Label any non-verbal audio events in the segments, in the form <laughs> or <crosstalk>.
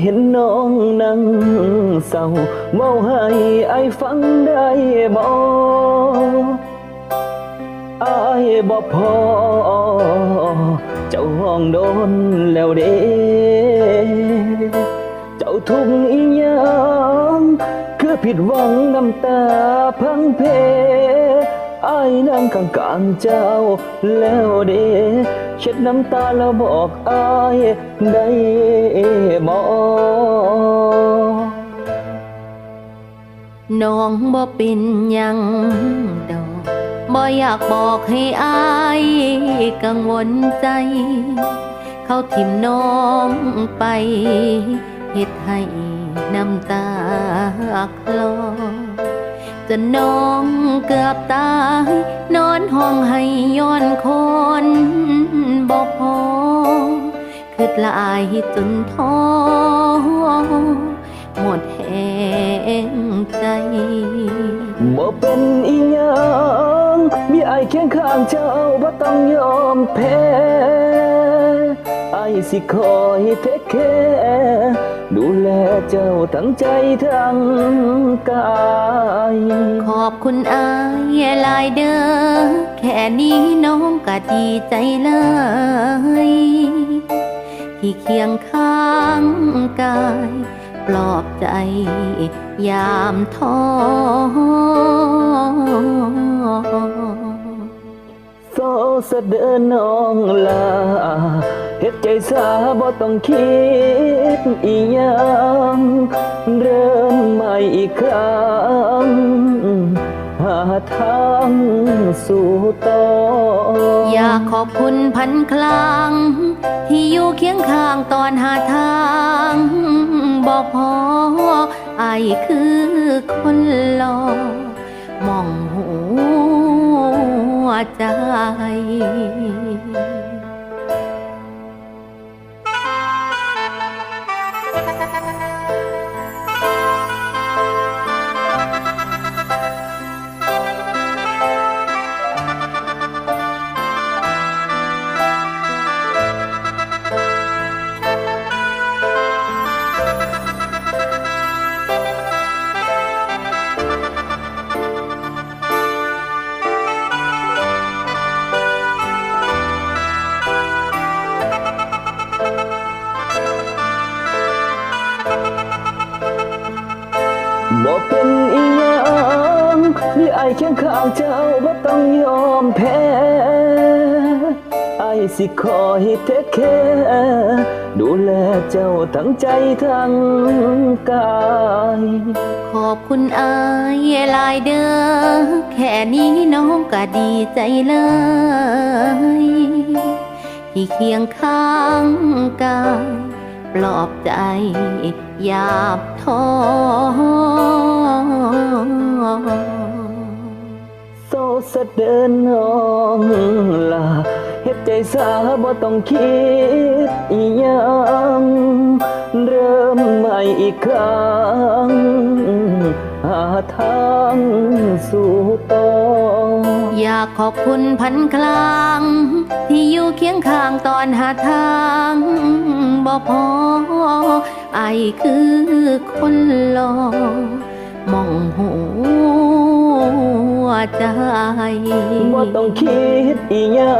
เห็นน้องนั่งเศร้าเมาให้ไอฟังได้บ่อายบ่พอ เจ้าห้องโดนแล้วเด้ เจ้าทุกข์อีหยังคือผิดหวังน้ำตาพังเพ นั่งข้างกลางๆเจ้าแล้วเดเช็ดน้ำตาแล้วบอกอายได้บ่น้องบ่เป็นยังดอกบ่อยากบอกให้อายกังวลใจ เขาทิมน้องไปเฮ็ดให้น้ำตาคลอ จนน้องเกือบตาย นอนห้องให้ย้อนคนบ่พอคืดลายจนท้อหมดแหงใจบ่เป็นอีหยังมีไอายเคียงข้างเจ้าบ่ต้องยอมแพ้ไอายสิคอยเทคแคร์ ดูแลเจ้าทั้งใจทั้งกาย ขอบคุณอายหลายเด้อแค่นี้น้องก็ดีใจเลย ที่เคียงข้างกาย ปลอบใจยามท้อโซเสะเดินน้องลา เฮ็ดใจสาบ่ต้องคิดอีหยังเริ่มใหม่อีกครั้ง หาทางสู่ต่ออยากขอบคุณพันครั้งที่อยู่เคียงข้างตอนหาทาง บอกพอไอคือคน มีไอเคียงข้างเจ้าบ่ต้องยอมแพ้ไอสิคอยเทคแคร์ดูแลเจ้าทั้งใจทั้งกาย ขอบคุณอายหลายเด้อแค่นี้น้องก็ดีใจเลยที่เคียงข้างกายปลอบใจยาบท้อ สะเดินน้องลาเฮ็ดใจสาบ่ต้องคิดอีหยังเริ่มใหม่อีกครั้ง หาทางสู่ต่ออยากขอบคุณพันครั้งที่อยู่เคียงข้างตอนหาทางบ่พอไอคือคนหลอมองหั วใจบ่ต้องคิดอีหยั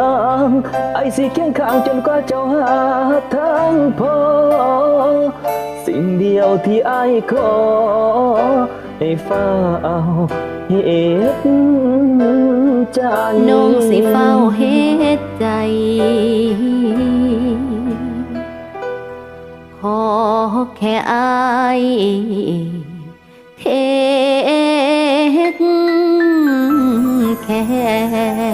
งไอสิเคียงข้างจนกว่าเจ้าหาทางพอ สิ่งเดียวที่ไอขอให้ฟ้าเอาเฮ็ดใจน้องสิเฝ้าเฮ็ดใจขอแค่อายเท care. <laughs>